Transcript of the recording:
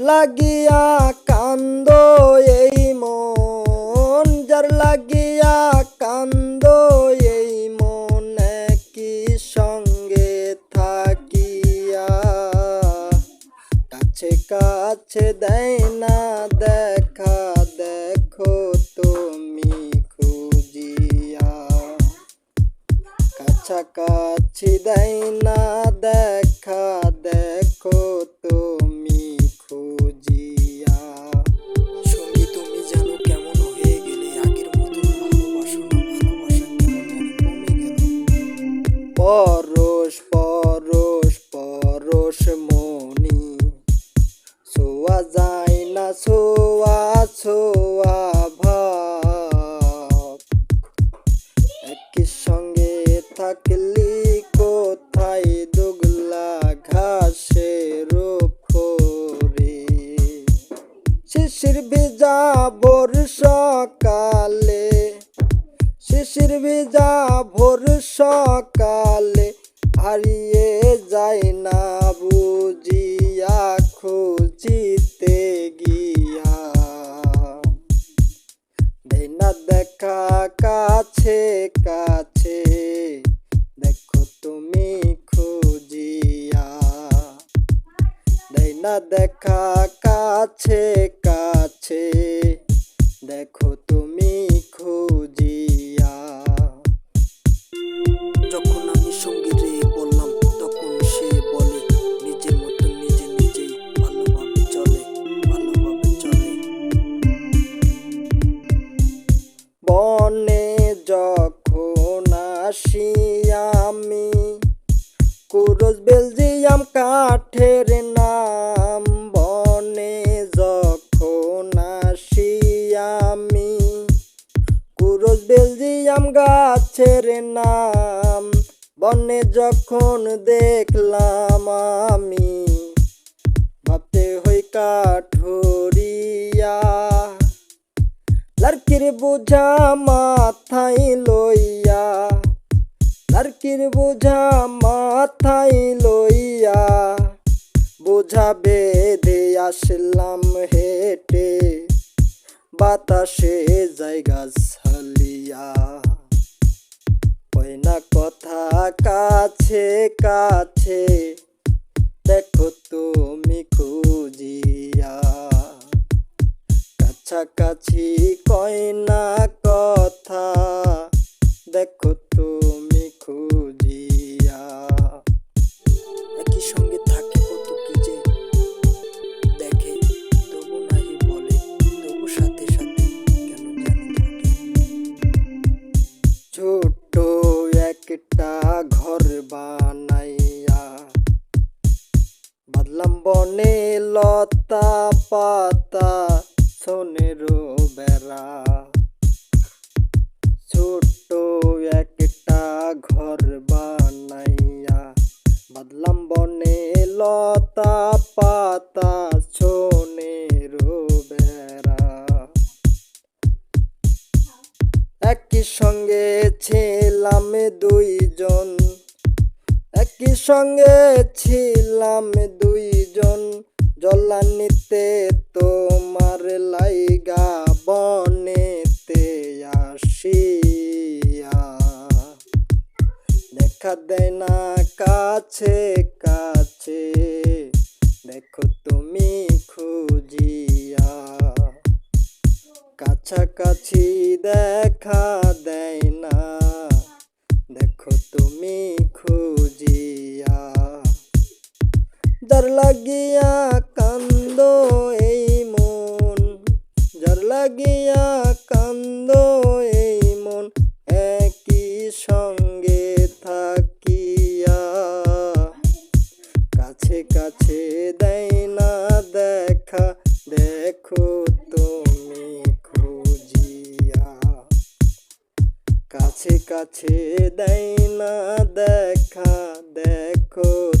লাগিয়া কান্দ এই মন, যার লাগিয়া কান্দ এই মন কি সঙ্গে থাকিয়া। কাছে কাছে দেয় না পরশ পরশ পরশ মনি ছোয়া যায় না ছোয়া ছোয়া ভাব। একই সঙ্গে থাকলি কোথায়? দুগলা ঘাসের উপরে। শিশির ভিজা ভোর সকালে শিশির ভিজা ভোর সকালে হারিয়ে যায় না বুঝিয়া খুঁজিতে গিয়া। দেয় না দেখা কাছে কাছে, দেখো তুমি খুঁজিয়া। দেয় না দেখা কাছে কাছে, দেখো কুরুজ বেলজিয়াম কাঠের নাম, বনে যখন আসি আমি, কুরুজ বেলজিয়াম গাছের নাম, বনে যখন দেখলাম আমি, ভাবতে হই কাঠুরিয়া লড়কির বুঝা মাথায় লইয়া লড়কির বুঝা মাথায় লইয়া বুঝা বেঁধে আসলাম হেঁটে। বাতাসে জায়গা ছালিয়া না কথা কাছে কাছে, দেখো তুমি খুঁজিয়া। কাছাকাছি কয় না কথা, দেখো একটা ঘর বানাইয়া, বাদলাম বনে লতা পাতা, সোনের বেড়া। ছোট একটা ঘর বানাইয়া, বাদলাম বনে লতা একই সঙ্গে ছিলাম দুইজন। একই সঙ্গে ছিলাম দুইজন। জলানিতে তোমার লাইগা বনেতে আসিয়া। দেখা দেয় না কাছে কাছাকাছি দেখা দেয় না। দেখো তুমি খুঁজিয়া। যার লাগিয়া কান্দ এই মন। যার লাগিয়া কান্দ এই মন। একই সঙ্গে থাকিয়া। কাছে কাছে দেয় কাছে দেয় না দেখা দেখো